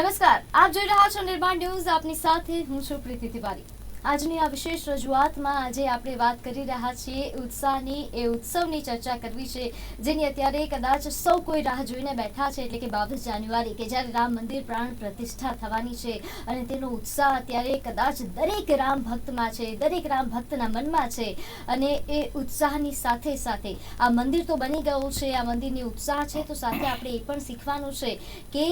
નમસ્કાર, આપ જોઈ રહ્યા છો નિર્માણ ન્યૂઝ, આપની સાથે હું છું પ્રીતિ તિવારી. આજની આ વિશેષ રજૂઆતમાં આજે આપણે વાત કરી રહ્યા છીએ ઉત્સાહની, એ ઉત્સવની ચર્ચા કરવી છે, જેની અત્યારે કદાચ સૌ કોઈ રાહ જોઈને બેઠા છે, એટલે કે બાવીસ જાન્યુઆરી, કે જ્યારે રામ મંદિર પ્રાણ પ્રતિષ્ઠા થવાની છે, અને તેનો ઉત્સાહ અત્યારે કદાચ દરેક રામ ભક્તમાં છે, દરેક રામ ભક્તના મનમાં છે, અને એ ઉત્સાહની સાથે સાથે આ મંદિર તો બની ગયું છે, આ મંદિરની ઉત્સાહ છે, તો સાથે આપણે એ પણ શીખવાનું છે કે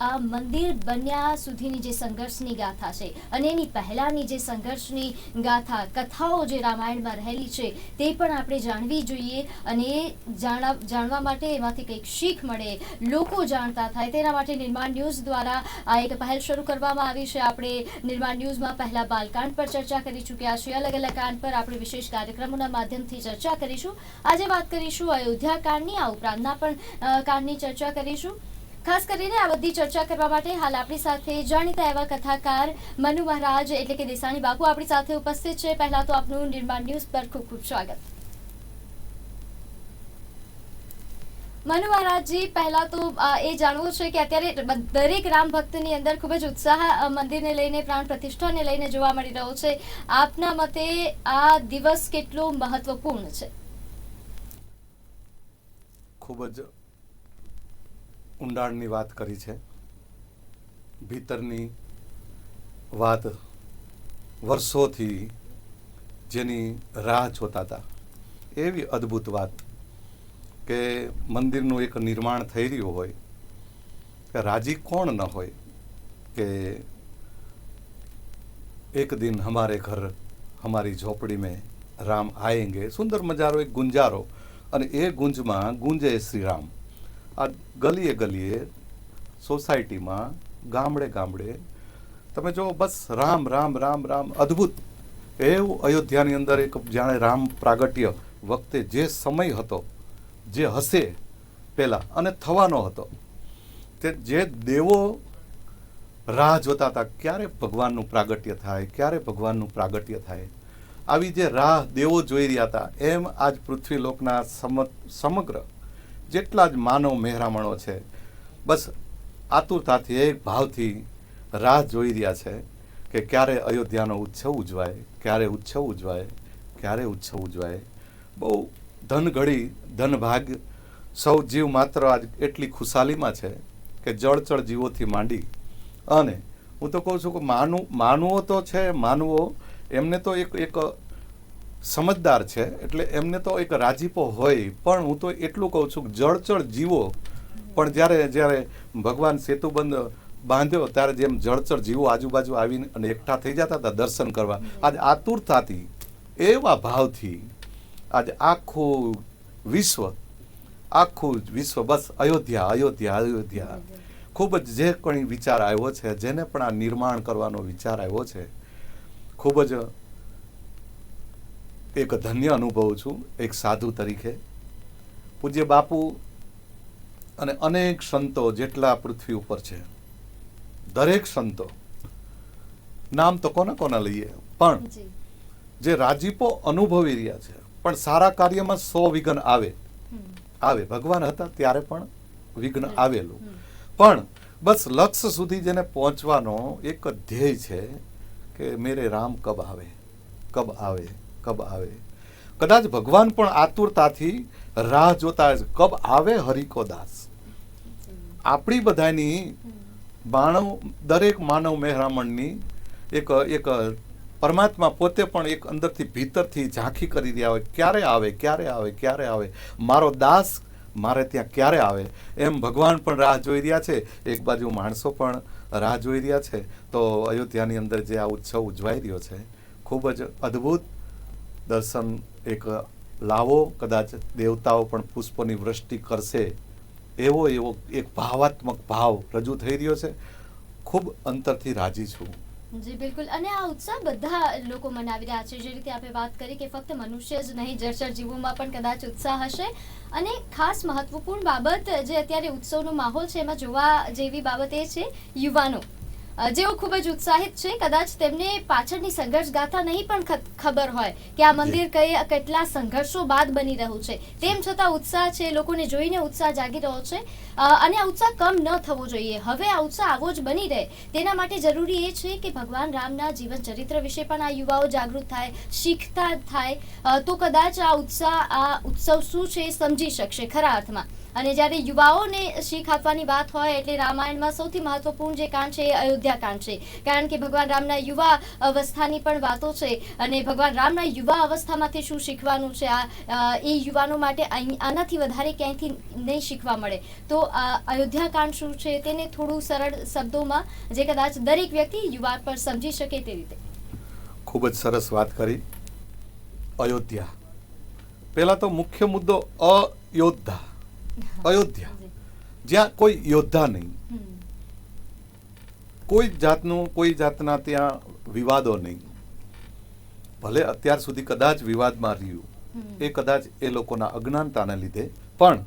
આ મંદિર બન્યા સુધીની જે સંઘર્ષની ગાથા છે અને એની પહેલાંની જે સંઘર્ષની ગાથા, કથાઓ જે રામાયણમાં રહેલી છે તે પણ આપણે જાણવી જોઈએ અને જાણવા માટે એમાંથી કંઈક શીખ મળે, લોકો જાણતા થાય. તેના માટે નિર્માણ ન્યૂઝ દ્વારા આ એક પહેલ શરૂ કરવામાં આવી છે. આપણે નિર્માણ ન્યૂઝમાં પહેલાં બાલકાંડ પર ચર્ચા કરી ચૂક્યા છીએ. અલગ અલગ કાંડ પર આપણે વિશેષ કાર્યક્રમોના માધ્યમથી ચર્ચા કરીશું. આજે વાત કરીશું અયોધ્યા કાંડની. આ ઉપરાંતના પણ કાંડની ચર્ચા કરીશું. ખાસ કરીને આ બધી ચર્ચા કરવા માટે હાલ આપણી સાથે જાણીતા એવા કથાકાર મનુ મહારાજ એટલે કે દેસાણી બાપુ આપણી સાથે ઉપસ્થિત છે. પહેલા તો આપનું નિર્માણ ન્યૂઝ પર ખૂબ ખૂબ સ્વાગત. મનુ મહારાજજી, પહેલા તો એ જાણવું છે કે અત્યારે દરેક રામ ભક્તની અંદર ખૂબ જ ઉત્સાહ મંદિરને લઈને, પ્રાણ પ્રતિષ્ઠાને લઈને જોવા મળી રહ્યો છે. આપના મતે આ દિવસ કેટલો મહત્વપૂર્ણ છે? ખૂબ જ ઊંડાણની વાત કરી છે. ભીતરની વાત વર્ષોથી જેની રાહ જોતા હતા. એવી અદ્ભુત વાત કે મંદિરનું એક નિર્માણ થઈ રહ્યું હોય, કે રાજી કોણ ન હોય, કે એક દિન હમારે ઘર હમારી ઝોપડી મેં રામ આએંગે સુંદર મજારો એક ગુંજારો અને એ ગુંજમાં ગુંજે શ્રી રામ આ ગલીએ ગલીએ સોસાયટીમાં ગામડે ગામડે તમે જો બસ રામ રામ રામ રામ અદ્ભુત. એવું અયોધ્યાની અંદર એક જાણે રામ પ્રાગટ્ય વખતે જે સમય હતો, જે હશે પહેલાં અને થવાનો હતો, તે જે દેવો રાહ જોતા હતા, ક્યારે ભગવાનનું પ્રાગટ્ય થાય, ક્યારે ભગવાનનું પ્રાગટ્ય થાય, આવી જે રાહ દેવો જોઈ રહ્યા હતા, એમ આજ પૃથ્વીલોકના સમ, સમગ્ર જેટલા જ માનવ મહેરામણો છે, બસ આતુરતાથી, એક ભાવથી રાહ જોઈ રહ્યા છે કે ક્યારે અયોધ્યાનો ઉત્સવ ઉજવાય, ક્યારે ઉત્સવ ઉજવાય, ક્યારે ઉત્સવ ઉજવાય. બહુ ધન ઘડી ધન સૌ જીવ માત્ર આજ એટલી ખુશાલીમાં છે કે જળચળ જીવોથી માંડી. અને હું તો કહું છું કે માનવ, માનવો તો છે, માનવો, એમને તો એક એક સમજદાર છે, એટલે એમને તો એક રાજીપો હોય, પણ હું તો એટલું કહું છું કે જળચળ જીવો. પણ જ્યારે જ્યારે ભગવાન સેતુબંધ બાંધ્યો, ત્યારે જેમ જળચર જીવો આજુબાજુ આવીને અને એકઠા થઈ જતા હતા દર્શન કરવા, આજ આતુરતાથી, એવા ભાવથી, આજ આખું વિશ્વ આખું વિશ્વ બસ અયોધ્યા અયોધ્યા અયોધ્યા. ખૂબ જ જે કોઈ વિચાર આવ્યો છે, જેને પણ આ નિર્માણ કરવાનો વિચાર આવ્યો છે, ખૂબ જ એક ધન્ય અનુભવું છું એક સાધુ તરીકે. પૂજ્ય બાપુ અને અનેક સંતો જેટલા પૃથ્વી ઉપર છે. દરેક સંતો. નામ તો કોના કોના લઈએ? પણ જે. રાજીપો અનુભવી રહ્યા છે પણ સારા કાર્યમાં સો વિઘ્ન આવે. આવે. ભગવાન હતા ત્યારે પણ વિઘ્ન આવેલું. પણ બસ લક્ષ્ય સુધી જેને પહોંચવાનો એક ધ્યેય છે કે મેરે રામ કબ આવે? કબ આવે? કબ આવે? કદાચ ભગવાન પણ આતુરતાથી રાહ જોતા કબ આવે હરિકો દાસ? આપણી બધાની. માનવ, દરેક માનવ મહેરામણની એક એક પરમાત્મા પોતે પણ એક અંદરથી ભીતરથી ઝાંખી કરી રહ્યા હોય, ક્યારે આવે ક્યારે આવે ક્યારે આવે? મારો દાસ મારે ત્યાં ક્યારે આવે? એમ ભગવાન પણ રાહ જોઈ રહ્યા છે. એક બાજુ માણસો પણ રાહ જોઈ રહ્યા છે. તો અયોધ્યાની અંદર જે આ ઉત્સવ ઉજવાઈ રહ્યો છે, ખૂબ જ અદ્ભુત દર્શન એક લાવો, કદાચ દેવતાઓ પણ પુષ્પોની વૃષ્ટિ કરશે. એવો એવો એક ભાવાત્મક ભાવ રજૂ થઈ રહ્યો છે. ખૂબ અંતરથી રાજી છું. જી, બિલકુલ. અને આ ઉત્સાહ બધા લોકો મનાવી રહ્યા છે. જે રીતે આપણે વાત કરી કે ફક્ત મનુષ્ય જ નહીં, જળચર જીવોમાં પણ કદાચ ઉત્સાહ હશે. અને ખાસ મહત્વપૂર્ણ બાબત જે અત્યારે ઉત્સવનો માહોલ છે, એમાં જોવા જેવી બાબત એ છે, યુવાનો. જેઓ ખૂબ જ ઉત્સાહિત છે, કદાચ તેમને પાછળની સંઘર્ષ ગાથા નહીં પણ ખબર હોય કે આ મંદિર કઈ કેટલા સંઘર્ષો બાદ બની રહ્યું છે. તેમ છતાં ઉત્સાહ છે, લોકોને જોઈને ઉત્સાહ જાગી રહ્યો છે અને આ ઉત્સાહ કમ ન થવો જોઈએ. હવે આ ઉત્સાહ આવો જ બની રહે. તેના માટે જરૂરી એ છે કે ભગવાન રામના જીવન ચરિત્ર વિશે પણ આ યુવાઓ જાગૃત થાય, શીખતા થાય તો કદાચ આ ઉત્સાહ, આ ઉત્સવ શું છે સમજી શકશે ખરા અર્થમાં. અને જ્યારે યુવાઓને શીખ આપવાની વાત હોય, એટલે રામાયણમાં સૌથી મહત્વપૂર્ણ જે કાંડ છે એ અયોધ્યા કાંડ છે કારણ કે ભગવાન રામના યુવા અવસ્થાની પણ વાતો છે અને ભગવાન રામના યુવા અવસ્થામાંથી શું શીખવાનું છે આ એ યુવાનો માટે આનાથી વધારે ક્યાંયથી નહીં શીખવા મળે. તો અયોધ્યાકાંડ અયોધ્યા કાંડ શું છે તેને થોડું સરળ શબ્દોમાં જે કદાચ દરેક વ્યક્તિ યુવા પર સમજી શકે તે રીતે. ખૂબ જ સરસ વાત કરી. અયોધ્યા. પહેલા તો મુખ્ય મુદ્દો અયોધ્યા. અયોધ્યા. જ્યાં કોઈ યોદ્ધા નહીં. કોઈ જાતનું કોઈ જાતના ત્યાં વિવાદો નહીં. ભલે અત્યાર સુધી કદાચ વિવાદમાં રહ્યું એ કદાચ એ લોકોના અજ્ઞાનતાને લીધે. પણ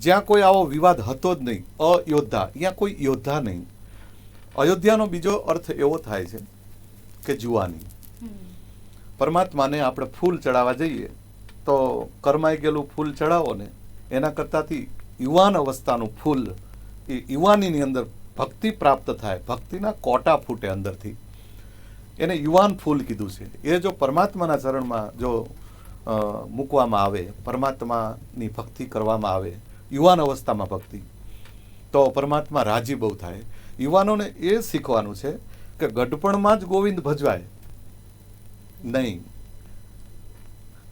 જ્યાં કોઈ આવો વિવાદ હતો જ નહીં અયોદ્ધા ત્યાં કોઈ યોદ્ધા નહીં. અયોધ્યાનો બીજો અર્થ એવો થાય છે કે જુવાની. પરમાત્માને આપણે ફૂલ ચડાવવા જઈએ તો કરમાઈ ગયેલું ફૂલ ચડાવો ને એના કરતાંથી યુવાન અવસ્થાનું ફૂલ એ યુવાનીની અંદર ભક્તિ પ્રાપ્ત થાય, ભક્તિના કોટા ફૂટે અંદરથી. એને યુવાન ફૂલ કીધું છે. એ જો પરમાત્માના ચરણમાં જો મૂકવામાં આવે, પરમાત્માની ભક્તિ કરવામાં આવે, યુવાન અવસ્થામાં ભક્તિ, તો પરમાત્મા રાજી બહુ થાય. યુવાનોને એ શીખવાનું છે કે ગઢપણમાં જ ગોવિંદ ભજવાય. નહીં.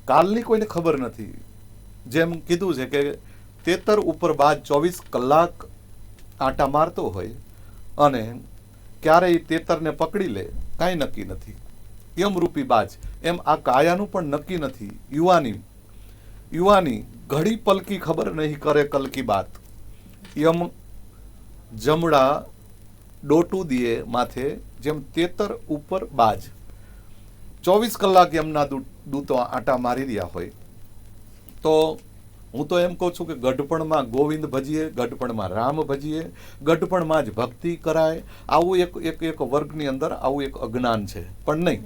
કાલની કોઈને ખબર નથી. જેમ કીધું છે કે તેતર ઉપર બાદ ચોવીસ કલાક આંટા મારતો હોય અને ક્યારેય તેતરને પકડી લે, કાંઈ નક્કી નથી. યમરૂપી બાજ, એમ આ કાયાનું પણ નક્કી નથી. યુવાની યુવાની ઘડી પલકી ખબર નહીં કરે કલકી બાત. યમ જમડા ડોટું દિયે માથે, જેમ તેતર ઉપર બાજ. ચોવીસ કલાક એમના દૂતો આંટા મારી રહ્યા હોય. તો હું તો એમ કહું છું કે ગઢપણમાં ગોવિંદ ભજીએ, ગઢપણમાં રામ ભજીએ, ગઢપણમાં જ ભક્તિ કરાય. આવું એક એક એક વર્ગની અંદર આવું એક અજ્ઞાન છે. પણ નહીં.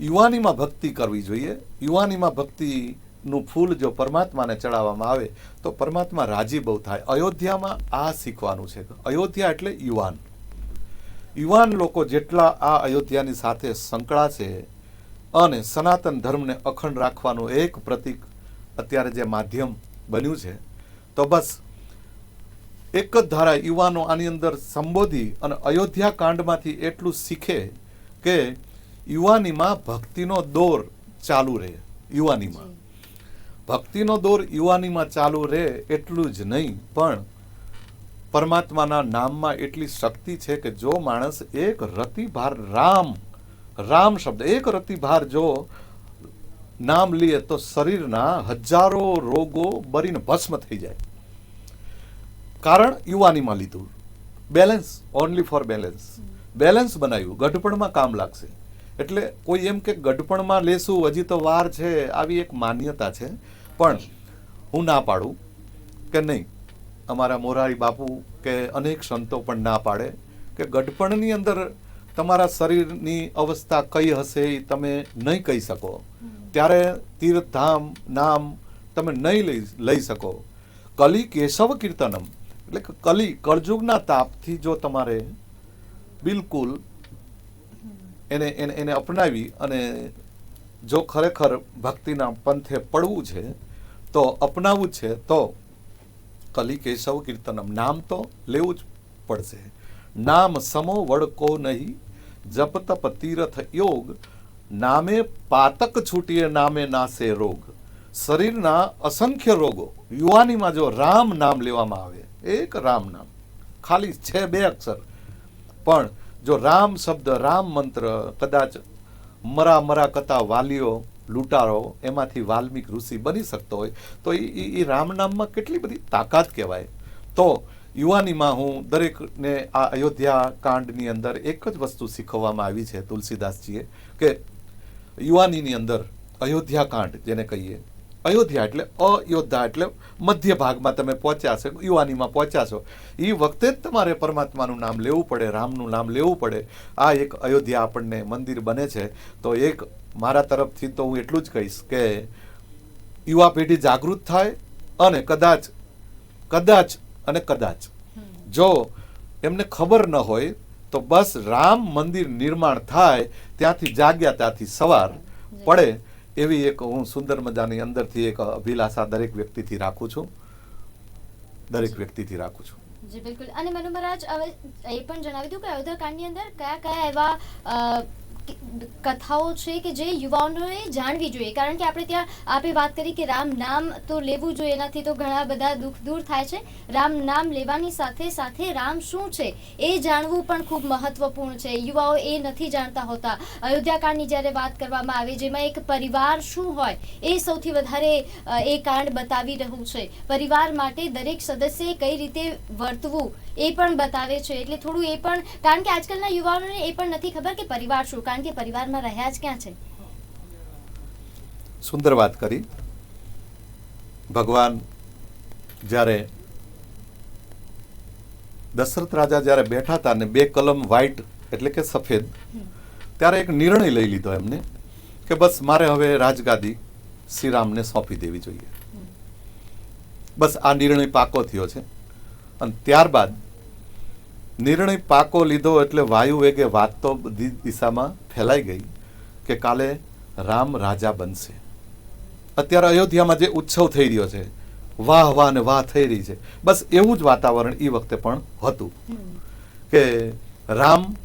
યુવાનીમાં ભક્તિ કરવી જોઈએ. યુવાનીમાં ભક્તિનું ફૂલ જો પરમાત્માને ચડાવવામાં આવે, તો પરમાત્મા રાજી બહુ થાય. અયોધ્યામાં આ શીખવાનું છે. અયોધ્યા એટલે યુવાન. યુવાન લોકો જેટલા આ અયોધ્યાની સાથે સંકળાશે અને સનાતન ધર્મને અખંડ રાખવાનું એક પ્રતીક અત્યારે જે માધ્યમ બન્યું છે, તો બસ એક જ ધારા યુવાનો આની અંદર સંબોધી અને અયોધ્યા કાંડમાંથી એટલું શીખે કે યુવાનીમાં ભક્તિનો દોર ચાલુ રહે, યુવાનીમાં. ભક્તિનો દોર યુવાનીમાં ચાલુ રહે એટલું જ નહીં, પણ પરમાત્માના નામમાં એટલી શક્તિ છે કે જો માણસ એક રતિભાર રામ રામ શબ્દ, એક રતિભાર જો નામ લઈએ તો શરીરના હજારો રોગો બરીને ભસ્મ થઈ જાય. કારણ યુવાનીમાં લીધું. Balance only for balance balance બનાવ્યું. ગઢપણમાં કામ લાગશે. એટલે કોઈ એમ કે ગઢપણમાં લેશું, હજી તો વાર છે, આવી એક માન્યતા છે. પણ હું ના પાડું કે નહીં. અમારા મોરારી બાપુ કે અનેક સંતો પણ ના પાડે કે ગઢપણની અંદર તમારા શરીરની અવસ્થા કઈ હશે એ તમે નહીં કહી શકો. ત્યારે તીર્થધામ, નામ તમે નહીં લઈ લઈ શકો. કલી કેશવ કીર્તનમ. એટલે કલી કળજુગના તાપથી જો તમારે બિલકુલ એને એને એને અપનાવી અને જો ખરેખર ભક્તિના પંથે પડવું છે, તો અપનાવવું છે, તો કલી કેશવ કીર્તનમ નામ તો લેવું જ પડશે. નામ સમો વડકો નહીં, જપ તપ તીર્થ યોગ, નામે પાતક છૂટીએ નામે નાસે રોગ. શરીરના અસંખ્ય રોગો. યુવાનીમાં જો રામ નામ લેવામાં આવે, એક રામ નામ. ખાલી છે બે અક્ષર. પણ જો રામ શબ્દ, રામ મંત્ર, કદાચ મરા મરા કથા વાલીઓ, લૂંટારો, એમાંથી વાલ્મિક ઋષિ બની શકતો હોય, તો એ એ રામ નામમાં કેટલી બધી તાકાત કહેવાય. તો યુવાનીમાં હું દરેકને આ અયોધ્યા કાંડની અંદર એક જ વસ્તુ શીખવવામાં આવી છે તુલસીદાસજીએ, કે યુવાનીની અંદર અયોધ્યા કાંડ જેને કહીએ. અયોધ્યા એટલે અયોધ્યા એટલે મધ્ય ભાગમાં તમે પહોંચ્યા છો યુવાનીમાં પહોંચ્યા છો. એ વખતે જ તમારે પરમાત્માનું નામ લેવું પડે, રામનું નામ લેવું પડે. આ એક અયોધ્યા આપણને મંદિર બને છે. તો એક મારા તરફથી તો હું એટલું જ કહીશ કે યુવા પેઢી જાગૃત થાય અને કદાચ કદાચ અને કદાચ. જો એમને ખબર ન હોય, તો બસ રામ મંદિર નિર્માણ થાય, ત્યાંથી જાગ્યા, ત્યાંથી સવાર પડે એવી એક હું સુંદર મજાની અંદરથી એક અભિલાષા દરેક વ્યક્તિથી રાખું છું. દરેક વ્યક્તિથી રાખું છું. જી, બિલકુલ. અને મનુ મહારાજ એ પણ જણાવી દઉં કે અયોધ્યાકાંડની અંદર કયા કયા એવા કથાઓ છે કે જે યુવાનોએ જાણવી જોઈએ. કારણ કે આપણે ત્યાં આપે વાત કરી કે રામ નામ તો લેવું જોઈએ. એનાથી તો ઘણા બધા દુઃખ દૂર થાય છે. રામ નામ લેવાની સાથે સાથે રામ શું છે એ જાણવું પણ ખૂબ મહત્વપૂર્ણ છે. યુવાઓ એ નથી જાણતા હોતા. અયોધ્યાકાંડની જ્યારે વાત કરવામાં આવે, જેમાં એક પરિવાર શું હોય એ સૌથી વધારે એ કાંડ બતાવી રહ્યું છે. પરિવાર માટે દરેક સદસ્યએ કઈ રીતે વર્તવું એ પણ બતાવે છે. એટલે થોડું એ પણ, કારણ કે આજકાલના યુવાનોને એ પણ નથી ખબર કે પરિવાર શું. કારણ કે પરિવારમાં રહ્યા જ ક્યાં છે? સુંદર વાત કરી. ભગવાન જ્યારે દશરથ રાજા જ્યારે બેઠા હતા ને બે કલમ વ્હાઈટ એટલે કે સફેદ ત્યારે એક નિર્ણય લઈ લીધો એમને કે બસ મારે હવે રાજગાદી શ્રીરામને સોંપી દેવી જોઈએ. બસ આ નિર્ણય પાકો થયો છે. અને ત્યારબાદ નિર્ણય પાકો લીધો એટલે વાયુ વેગે વાત તો બધી દિશામાં ફેલાઈ ગઈ કે કાલે રામ રાજા બનશે. અત્યારે અયોધ્યામાં જે ઉત્સવ થઈ રહ્યો છે, વાહ વાહ ને વાહ થઈ રહી છે. બસ એવું જ વાતાવરણ એ વખતે પણ હતું કે રામ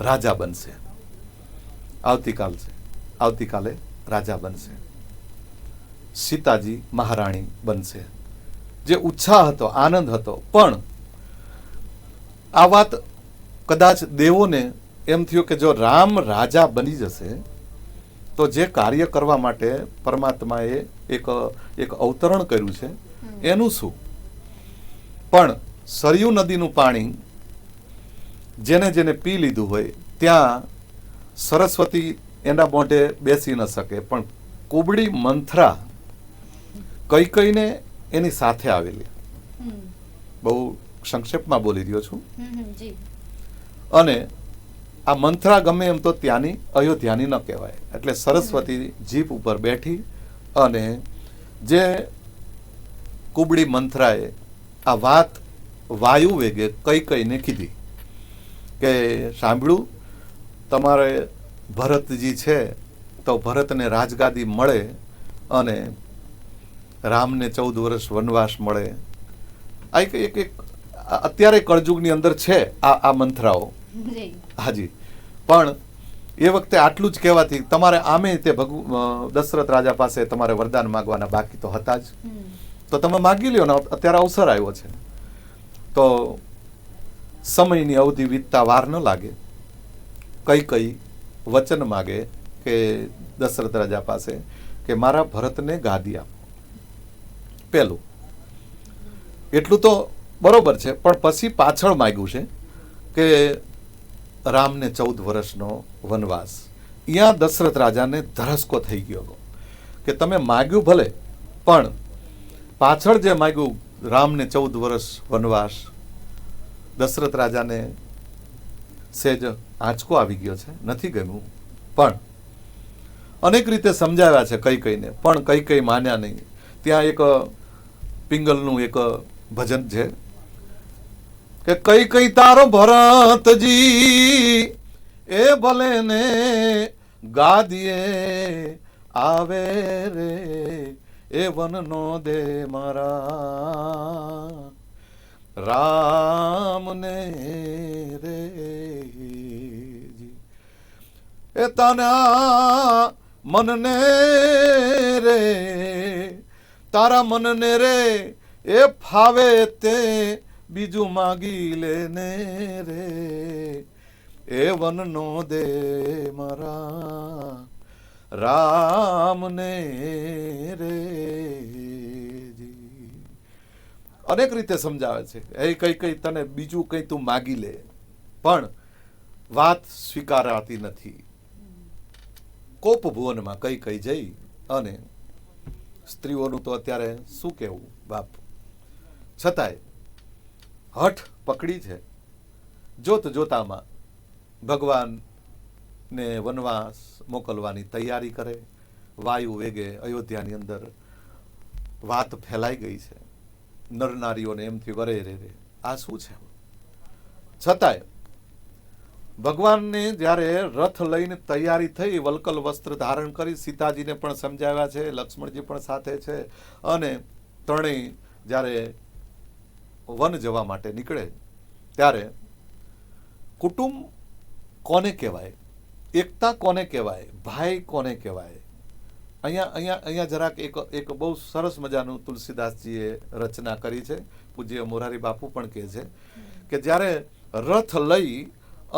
રાજા બનશે. આવતીકાલ છે. આવતીકાલે રાજા બનશે. સીતાજી મહારાણી બનશે. જે ઉત્સાહ હતો, આનંદ હતો, પણ આ વાત કદાચ દેવોને એમ થયું કે જો રામ રાજા બની જશે તો જે કાર્ય કરવા માટે પરમાત્માએ એક એક અવતરણ કર્યું છે એનું શું? પણ સરયુ નદીનું પાણી જેને જેને પી લીધું હોય ત્યાં સરસ્વતી એના મોઢે બેસી ન શકે પણ કુબડી મંથરા કઈ કઈને એની સાથે આવેલી. બહુ સંક્ષેપમાં બોલી રહ્યો છું. અને આ મંથરા ગમે એમ તો ત્યાંની અયોધ્યાની ન કહેવાય. એટલે સરસ્વતી જીપ ઉપર બેઠી અને જે કુબડી મંથરાએ આ વાત વાયુ વેગે કઈ કઈને કીધી. કે સાંભળ્યું? તમારે ભરતજી છે તો ભરતને રાજગાદી મળે અને રામને ચૌદ વર્ષ વનવાસ મળે. આ એક એક અત્યારે કળજુગની અંદર છે આ આ મંથરાઓ. હાજી. પણ એ વખતે આટલું જ કહેવાથી તમારે આમે તે ભગુ દશરથ રાજા પાસે તમારે વરદાન માગવાના બાકી તો હતા જ. તો તમે માગી લ્યો ને અત્યારે અવસર આવ્યો છે. તો સમયની અવધિ વીતતા વાર ન લાગે. કઈ કઈ વચન માગે કે દશરથ રાજા પાસે કે મારા ભરતને ગાદી આપો. પહેલું એટલું તો બરોબર છે, પણ પછી પાછળ માગ્યું છે કે રામને ચૌદ વર્ષનો વનવાસ. અહીંયા દશરથ રાજાને ધરસકો થઈ ગયો હતો. કે તમે માગ્યું ભલે, પણ પાછળ જે માગ્યું, રામને ચૌદ વર્ષ વનવાસ, દશરથ રાજાને સેજ આંચકો આવી ગયો છે, નથી ગમ્યું. પણ અનેક રીતે સમજાવ્યા છે કઈ કઈને, પણ કઈ કઈ માન્યા નહીં. ત્યાં એક પિંગલનું એક ભજન છે કે કઈ કઈ તારો ભરતજી એ ભલે ને ગાદીએ આવે રે, એ વનનો દે મારા. રામને રે એ તાના મનને રે, તારા મનને રે, એ ફાવે તે બીજું માગી લેને રે. એ વનનો દે મારા. રામને રે અનેક રીતે સમજાવે છે. એ કઈ કઈ તને બીજું કઈ તું માગી લે. પણ વાત સ્વીકારાતી નથી. કોપ ભુવનમાં કઈ કઈ જઈ અને સ્ત્રીઓનું તો અત્યારે શું કહેવું, બાપ? છતાંય હઠ પકડી છે. જોત જોતામાં ભગવાનને વનવાસ મોકલવાની તૈયારી કરે. વાયુ વેગે અયોધ્યાની અંદર વાત ફેલાઈ ગઈ છે. નરનારીઓને એમથી વરે રે રે. આ શું છે? છતાંય ભગવાનને જ્યારે રથ લઈને તૈયારી થઈ, વલકલ વસ્ત્ર ધારણ કરી, સીતાજીને પણ સમજાવ્યા છે, લક્ષ્મણજી પણ સાથે છે અને ત્રણેય જ્યારે વન જવા માટે નીકળે, ત્યારે કુટુંબ કોને કહેવાય? એકતા કોને કહેવાય? ભાઈ કોને કહેવાય? અહીંયા અહીંયા અહીંયા જરાક એક એક બહુ સરસ મજાનું તુલસીદાસજીએ રચના કરી છે. પૂજ્ય મોરારી બાપુ પણ કહે છે કે જ્યારે રથ લઈ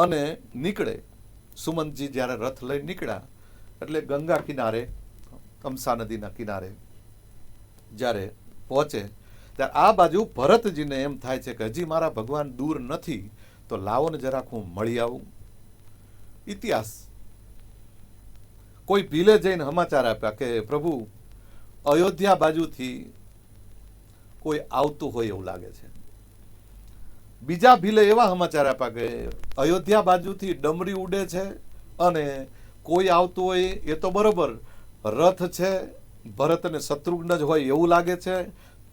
અને નીકળે, સુમંતજી જ્યારે રથ લઈ નીકળ્યા, એટલે ગંગા કિનારે કમસા નદીના કિનારે જ્યારે પહોંચે ત્યારે આ બાજુ ભરતજીને એમ થાય છે કે હજી મારા ભગવાન દૂર નથી, તો લાવો ને જરાક હું મળી આવું. ઇતિહાસ. કોઈ ભીલે જઈને સમાચાર આપ્યા કે પ્રભુ, અયોધ્યા બાજુથી કોઈ આવતું હોય એવું લાગે છે. બીજા ભીલે એવા સમાચાર આપ્યા કે અયોધ્યા બાજુથી ડમરી ઉડે છે અને કોઈ આવતું હોય એ તો બરોબર, રથ છે ભરત અને શત્રુઘ્ન જ હોય એવું લાગે છે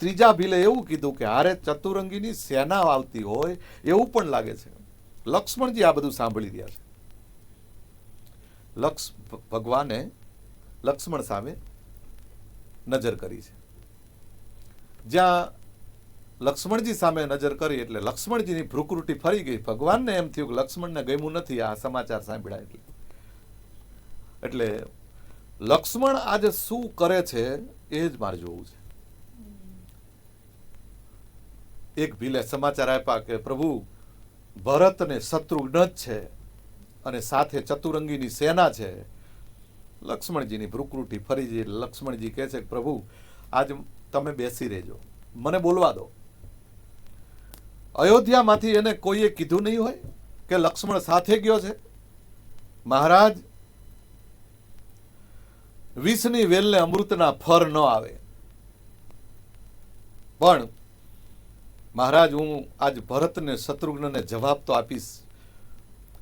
ત્રીજા ભીલે એવું કીધું કે હારે ચતુરંગીની સેના આવતી હોય એવું પણ લાગે છે. લક્ષ્મણજી આ બધું સાંભળી રહ્યા છે. લક્ષ ભગવાને લક્ષ્મણ સામે નજર કરી છે. જ્યાં લક્ષ્મણજી સામે નજર કરી એટલે લક્ષ્મણજીની ભ્રુકૃતિ ફરી ગઈ. ભગવાનને એમ થયું કે લક્ષ્મણને ગમ્યું નથી આ સમાચાર સાંભળ્યા એટલે. એટલે લક્ષ્મણ આજે શું કરે છે એ જ મારે જોવું છે. એક ભીલે સમાચાર આપ્યા કે, પ્રભુ ભરત ને શત્રુઘ્ન જ છે અને સાથે ચતુરંગીની સેના છે. લક્ષ્મણજીની ભૃકૃતિ ફરી જઈ લક્ષ્મણજી કહે છે કે, પ્રભુ, આજ તમે બેસી રહેજો. મને બોલવા દો. અયોધ્યામાંથી એને કોઈએ કીધું નહીં હોય કે લક્ષ્મણ સાથે ગયો છે? મહારાજ, વિષની વેલને અમૃતના ફર ન આવે. પણ મહારાજ, હું આજ ભરતને, શત્રુઘ્નને જવાબ તો આપીશ.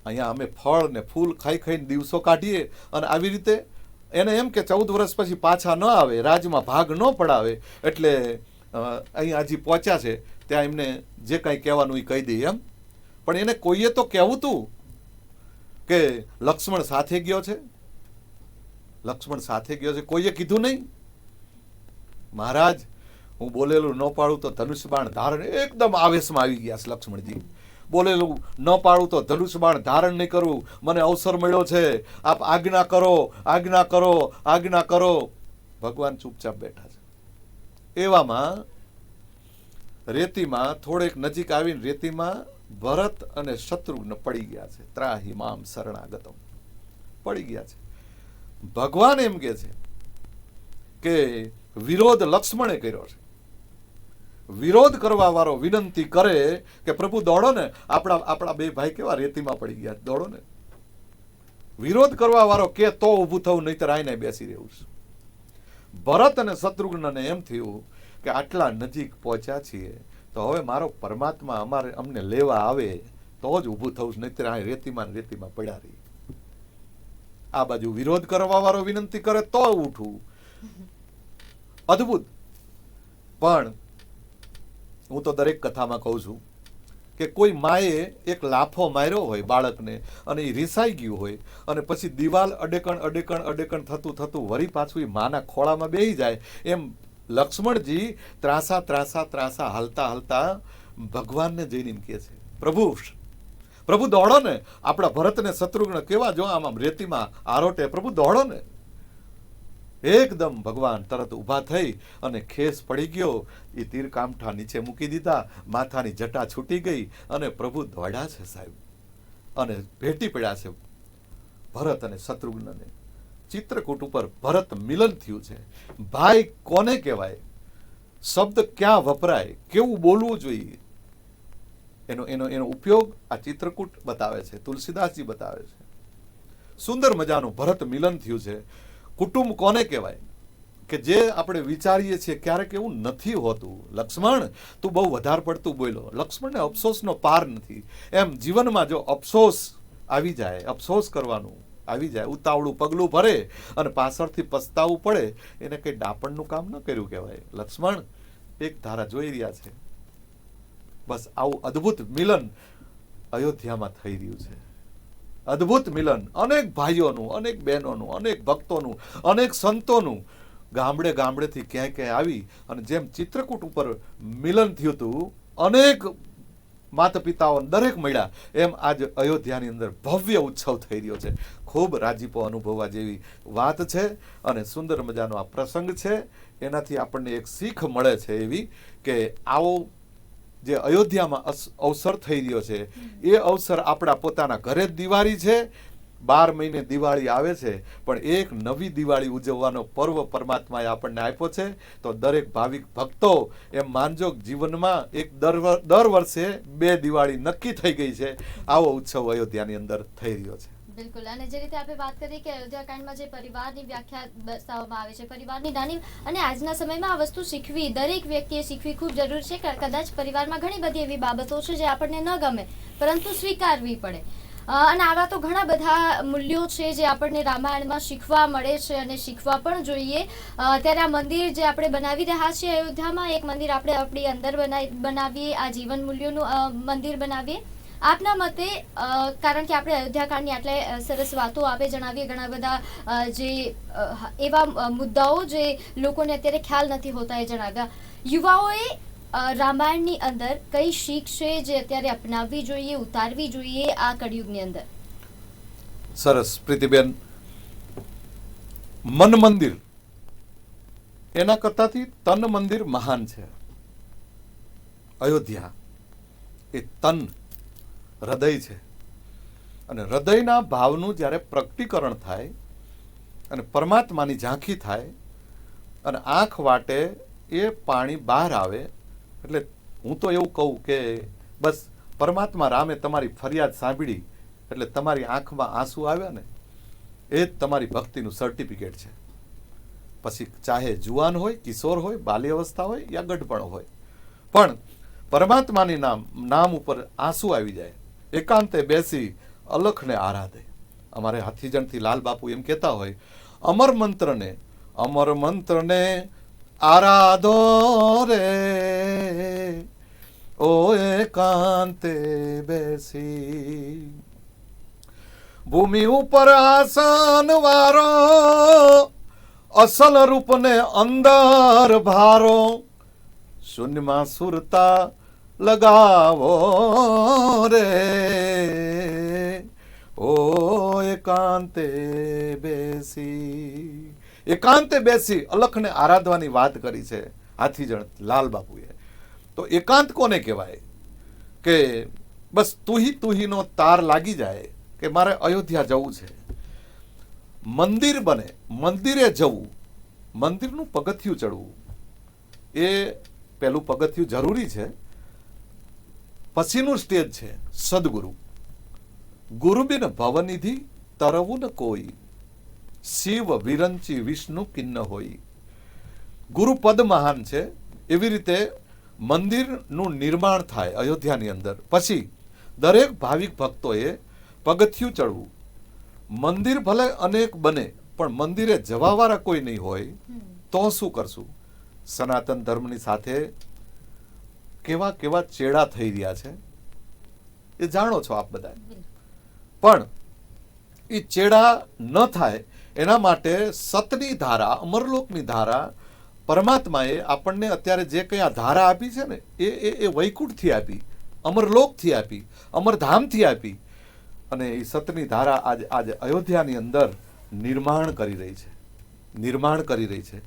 અહીંયા અમે ફળ ને ફૂલ ખાઈ ખાઈને દિવસો કાઢીએ અને આવી રીતે એને એમ કે ચૌદ વર્ષ પછી પાછા ન આવે, રાજમાં ભાગ ન પડાવે. એટલે અહીંયા હજી પહોંચ્યા છે, ત્યાં એમને જે કાંઈ કહેવાનું એ કહી દઈએ એમ. પણ એને કોઈએ તો કહેવું તું કે લક્ષ્મણ સાથે ગયો છે? લક્ષ્મણ સાથે ગયો છે? કોઈએ કીધું નહીં? મહારાજ હું બોલેલું ન પાડું તો ધનુષ બાણ ધારણ એકદમ આવેશમાં આવી ગયા છે, લક્ષ્મણજી. બોલેલું ન પાડું તો ધનુષ બાણ ધારણ નહીં કરવું મને અવસર મળ્યો છે. આપ આજ્ઞા કરો આજ્ઞા કરો આજ્ઞા કરો. ભગવાન ચૂપચાપ બેઠા છે. એવામાં રેતીમાં થોડેક નજીક આવીને રેતીમાં ભરત અને શત્રુઘ્ન પડી ગયા છે. ત્રાહી મામ શરણાગતમ પડી ગયા છે. ભગવાન એમ કે છે કે વિરોધ લક્ષ્મણે કર્યો છે. વિરોધ કરવા વાળો વિનંતી કરે કે પ્રભુ દોડો ને. આપણા આપણા બે ભાઈ કેવા રેતીમાં પડી ગયા. દોડો ને. વિરોધ કરવા વાળો કે તો ઊભું થવું, નહીતર આઈને બેસી રહેવું છે. ભરત અને શત્રુઘ્નને એમ થયું કે આટલા નજીક પહોંચ્યા છીએ, તો હવે મારો પરમાત્મા અમારે અમને લેવા આવે, તો જ ઊભું થવું છે, નહીતર આ રેતીમાં રેતીમાં પડ્યા રહી આ બાજુ વિરોધ કરવા વાળો વિનંતી કરે તો ઉઠવું અદ્ભુત. પણ હું તો દરેક કથામાં કહું છું કે કોઈ માએ એક લાફો માર્યો હોય બાળકને અને એ રિસાઈ ગયું હોય અને પછી દિવાલ અડેકણ અડેકણ અડેકણ થતું થતું વરી પાછું એ માના ખોળામાં બેસી જાય. એમ લક્ષ્મણજી ત્રાસા ત્રાસા ત્રાસા હાલતા હાલતા ભગવાનને જઈને એમ કહે છે, પ્રભુ પ્રભુ દોડો ને. આપણા ભરતને શત્રુઘ્ન કેવા જો આમ રેતીમાં આરોટે. પ્રભુ દોડો ને. એકદમ ભગવાન તરત ઊભા થઈ અને ખેસ પડી ગયો. એ તીર કામઠા નીચે મૂકી દીધા. માથાની જટા છૂટી ગઈ અને પ્રભુ દોડ્યા છે સાહેબ. અને ભેટી પડ્યા છે ભરત અને શત્રુઘ્નને. ચિત્રકૂટ ઉપર ભરત મિલન થયું છે. ભાઈ કોને કહેવાય? શબ્દ ક્યાં વપરાય? કેવું બોલવું જોઈએ? એનો એનો એનો ઉપયોગ આ ચિત્રકૂટ બતાવે છે. તુલસીદાસજી બતાવે છે. સુંદર મજાનું ભરત મિલન થયું છે. કુટુંબ કોને કહેવાય? કે જે આપણે વિચારીએ છીએ, ક્યારેક એવું નથી હોતું. લક્ષ્મણ, તું બહુ વધારે પડતું બોલ્યો. લક્ષ્મણને અફસોસનો પાર નથી. એમ જીવનમાં જો અફસોસ આવી જાય, અફસોસ કરવાનું આવી જાય, ઉતાવળું પગલું ભરે અને પાછળથી પસ્તાવું પડે, એને કંઈ ડાપણનું કામ ન કર્યું કહેવાય. લક્ષ્મણ, એક ધારા જોઈ રહ્યા છે. બસ આવું અદ્ભુત મિલન અયોધ્યામાં થઈ રહ્યું છે. અદ્ભુત મિલન. અનેક ભાઈઓનું, અનેક બહેનોનું, અનેક ભક્તોનું, અનેક સંતોનું ગામડે ગામડેથી ક્યાંય ક્યાંય આવી અને જેમ ચિત્રકૂટ ઉપર મિલન થયું હતું, અનેક માતા પિતાઓ દરેક મળ્યા. એમ આજ અયોધ્યાની અંદર ભવ્ય ઉત્સવ થઈ રહ્યો છે. ખૂબ રાજીપો અનુભવવા જેવી વાત છે અને સુંદર મજાનો આ પ્રસંગ છે. એનાથી આપણને એક શીખ મળે છે એવી કે આવો જે અયોધ્યામાં અવસર થઈ રહ્યો છે, એ અવસર આપણા પોતાના ઘરે જ દિવાળી છે. બાર મહિને દિવાળી આવે છે, પણ એક નવી દિવાળી ઉજવવાનો પર્વ પરમાત્માએ આપણને આપ્યો છે. તો દરેક ભાવિક ભક્તો એમ માનજો જીવનમાં એક દર દર વર્ષે બે દિવાળી નક્કી થઈ ગઈ છે. આવો ઉત્સવ અયોધ્યાની અંદર થઈ રહ્યો છે. બિલકુલ. અને જે રીતે આપણે વાત કરી કે અયોધ્યાકાંડમાં જે પરિવારની વ્યાખ્યા દર્શાવવામાં આવે છે, પરિવારની નાની અને આજના સમયમાં આ વસ્તુ શીખવી, દરેક વ્યક્તિએ શીખવી ખૂબ જરૂર છે. કદાચ પરિવારમાં ઘણી બધી એવી બાબતો છે જે આપણને ન ગમે, પરંતુ સ્વીકારવી પડે. અને આવા તો ઘણા બધા મૂલ્યો છે જે આપણને રામાયણમાં શીખવા મળે છે અને શીખવા પણ જોઈએ. અત્યારે ત્યારે આ મંદિર જે આપણે બનાવી રહ્યા છીએ અયોધ્યામાં, એક મંદિર આપણે આપણી અંદર બનાવી બનાવીએ, આ જીવન મૂલ્યોનું મંદિર બનાવીએ. આપના મતે કારણ કે આપણે અયોધ્યાકાંડની આટલે સરસ વાતો આપે, જણાવીએ ઘણા બધા જે એવા મુદ્દાઓ જે લોકોને અત્યારે ખ્યાલ નથી હોતા એ જણાવ્યા. યુવાઓએ રામાયણની અંદર કઈ શીખ છે જે અત્યારે અપનાવવી જોઈએ, ઉતારવી જોઈએ આ કળિયુગની અંદર? સરસ, પ્રીતિબેન. મન મંદિર. એના કરતાથી તન મંદિર મહાન છે. અયોધ્યા એ તન હૃદય છે. અને હૃદયના ભાવનું જ્યારે પ્રકટીકરણ થાય અને પરમાત્માની ઝાંખી થાય અને આંખ વાટે એ પાણી બહાર આવે, એટલે હું તો એવું કહું કે બસ પરમાત્મા રામે તમારી ફરિયાદ સાંભળી, એટલે તમારી આંખમાં આંસુ આવ્યા ને, એ જ તમારી ભક્તિનું સર્ટિફિકેટ છે. પછી ચાહે જુવાન હોય, કિશોર હોય બાલ્ય અવસ્થા હોય યા ગઢપણ હોય. પણ પરમાત્માની નામ નામ ઉપર આંસુ આવી જાય. એકાંતે બેસી અલખને આરાધે. અમારે હાથીજણથી લાલ બાપુ એમ કહેતા હોય, અમર મંત્રને અમર મંત્રને આરાધો રે. ઓ એકાંતે બેસી. ભૂમિ ઉપર આસન વારો, અસલ રૂપને અંદર ભારો. શૂન્યમાં સુરતા લગાવો રે. ઓ, એકાંતે બેસી. એકાંતે બેસી અલખને આરાધવાની વાત કરી છે હાથીજણ લાલ બાપુએ તો એકાંત કોને કહેવાય? કે બસ તુહી તુહીનો તાર લાગી જાય કે મારે અયોધ્યા જવું છે. મંદિર બને, મંદિરે જવું, મંદિરનું પગથિયું ચડવું એ પેલું પગથિયું જરૂરી છે. પછીનું સ્ટેજ છે સદગુરુ. ગુરુ બિન ભવનિધિ તરવું ન કોઈ. શિવ વિરંચી વિષ્ણુ કિન્ન હોય. ગુરુ પદ મહાન છે એવી રીતે મંદિરનું નિર્માણ થાય અયોધ્યાની અંદર. પછી દરેક ભાવિક ભક્તોએ પગથિયું ચડવું. મંદિર ભલે અનેક બને પણ મંદિરે જવાવાળા કોઈ નહીં હોય તો શું કરશું? સનાતન ધર્મની સાથે કેવા કેવા ચેડા થઈ રહ્યા છે એ જાણો છો આપ બધા પણ એ ચેડા ન થાય એના માટે સતની ધારા અમરલોકની ધારા પરમાત્માએ આપણને અત્યારે જે કંઈ આ ધારા આપી છે ને એ એ એ વૈકુંઠથી આપી અમરલોકથી આપી અમરધામથી આપી અને એ સતની ધારા આજ આજે અયોધ્યાની અંદર નિર્માણ કરી રહી છે. નિર્માણ કરી રહી છે.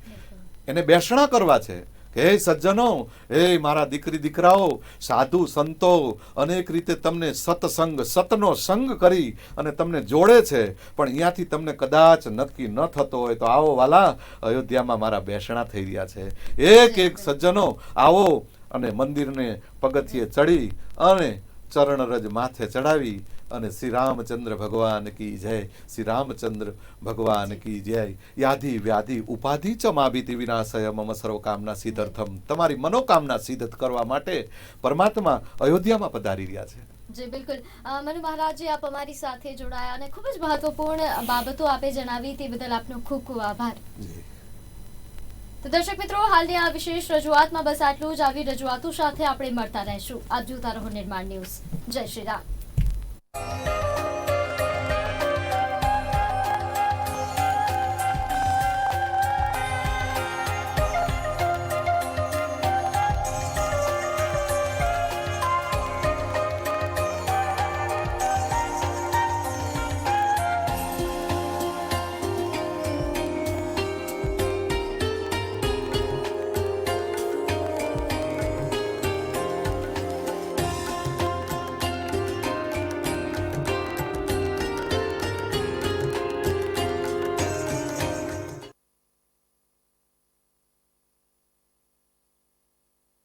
એને બેસણા કરવા છે. હે સજ્જનો, હે મારા દીકરી દીકરાઓ, સાધુ સંતો, અનેક રીતે તમને સત્સંગ, સતનો સંગ કરી અને તમને જોડે છે, પણ અહીંયાથી તમને કદાચ નક્કી ન થતો હોય તો આવો વાલા, અયોધ્યામાં મારા બેસણા થઈ રહ્યા છે. એક એક સજ્જનો, આવો અને મંદિરને પગથિયે ચડી અને ચરણરજ માથે ચડાવી અને શ્રી રામચંદ્ર ભગવાન કી જય. શ્રી રામચંદ્ર ભગવાન કી જય. યાધિ વ્યાધિ ઉપાધિ ચ માભિતિ વિનાશય મમ સર્વકામના સિદ્ધર્થમ. તમારી મનોકામના સિદ્ધ કરવા માટે પરમાત્મા અયોધ્યામાં પધારી રહ્યા છે. જી બિલકુલ. મનુ મહારાજજી આપ અમારી સાથે જોડાયા અને ખૂબ જ મહત્વપૂર્ણ બાબતો આપે જણાવી તે બદલ આપનો ખૂબ ખૂબ આભાર. તો દર્શક મિત્રો હાલની આ વિશેષ રજૂઆતમાં બસ આટલું જ. આવી રજૂઆતો સાથે આપણે મળતા રહીશું. આપ જોતા રહો નિર્માણ ન્યૂઝ. જય શ્રી રામ. Música